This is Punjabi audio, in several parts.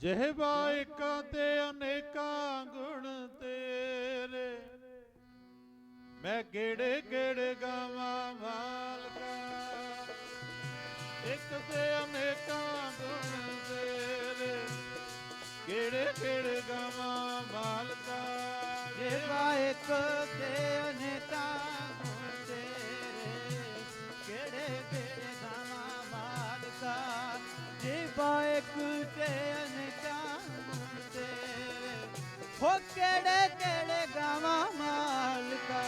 ਜਿਹਵਾ ਏਕਾਂ ਤੇ ਅਨੇਕਾਂ ਗੁਣ ਤੇਰੇ। ਮੈਂ ਕਿਹੜੇ ਕਿਹੜੇ ਗਾਵਾਂ ਮਾਲਕਾ। ਇੱਕ ਤੇ ਅਨੇਕਾਂ ਗੁਣ ਤੇਰੇ। ਕਿਹੜੇ ਕਿਹੜੇ ਗਾਵਾਂ ਮਾਲਕਾ। ਜੇਵਾ ਇੱਕ ਤੇ ਅਨੇਕਾਂ ਗੁਣ ਤੇਰੇ। ਕਿਹੜੇ ਕਿਹੜੇ ਗਾਵਾਂ ਮਾਲਕਾ। ਜੇਵਾ ਇੱਕ ਤੇ ਹੋ ਕਿਹੜੇ ਕਿਹੜੇ ਗਾਵਾਂ ਮਾਲਕਾ?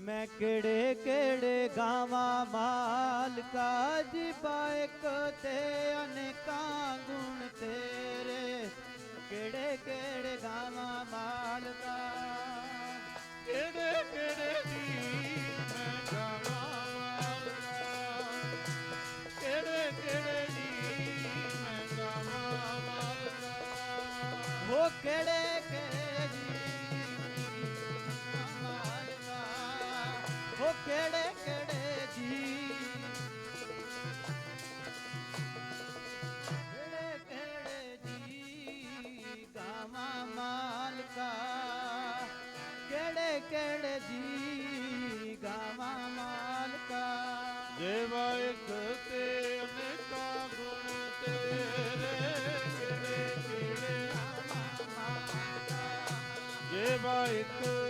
ਮੈਂ ਕਿਹੜੇ ਕਿਹੜੇ ਗਾਵਾਂ ਮਾਲਕਾ? ਜੀ ਬਾਇਕ ਤੇ ਅਨੇਕਾਂ ਗੁਣ ਤੇਰੇ। ਕਿਹੜੇ ਕਿਹੜੇ ਗਾਵਾਂ ਕਿਹੜੇ ਜੀ ਗਾਵਾਂ ਮਾਲਕਾ। ਜੇਵਾ ਇੱਕ ਤੇ ਅਨੇਕਾਂ ਗੁਣ ਤੇਰੇ ਕਿਹੜੇ ਕਿਹੜੇ ਜੇਵਾ ਇੱਕ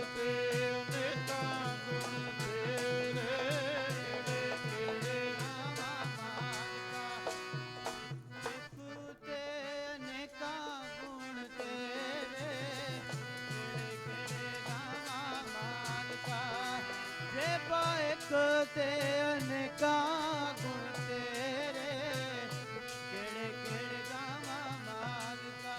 ਤੇ ਅਨੇਕਾਂ ਗੁਣ ਤੇਰੇ। ਕਿਹੜੇ ਕਿਹੜੇ ਗਾਵਾਂ ਮਾਲਕਾ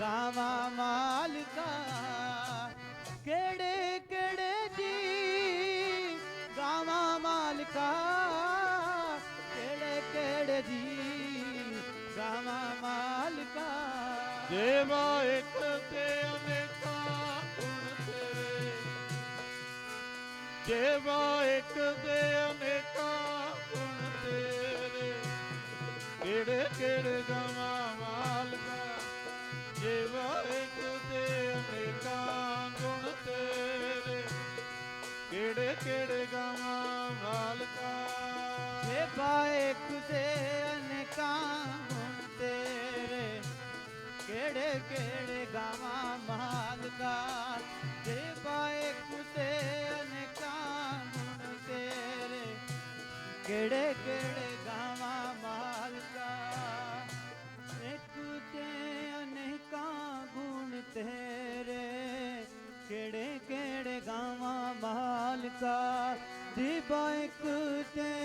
ਗਾਵਾਂ ਮਾਲਕਾ, ਕਿਹੜੇ ਕਿਹੜੇ ਜੀ? ਗਾਵਾਂ ਮਾਲਕਾ, ਕਿਹੜੇ ਕਿਹੜੇ ਜੀ? ਗਾਵਾਂ ਮਾਲਕਾ। ਦੇਵਾ ਇੱਕ ਤੇ ਅਨੇਕਾਂ ਗੁਣ ਤੇਰੇ ਦੇਵਾ ਇੱਕ ਤੇ ਦੇਵਾ ਇੱਕ ਤੇ ਅਨੇਕਾਂ ਗੁਣ ਤੇਰੇ। ਕਿਹੜੇ ਕਿਹੜੇ ਗਾਵਾਂ ਮਾਲਕਾ ਏ ਬਾਇਕ ਦੇ ਅਨੇਕਾਂ ਗੁਣ ਤੇਰੇ। ਕਿਹੜੇ ਕਿਹੜੇ ਗਾਵਾਂ ਮਾਲਕਾ ਏ ਬਾਇਕ ਦੇ ਅਨੇਕਾਂ ਗੁਣ ਤੇਰੇ। ਕਿਹੜੇ ਕਿਹੜੇ ਮਾਲਕਾ ਦੀ ਬਾਇਕ ਤੇ ਅਨੇਕਾਂ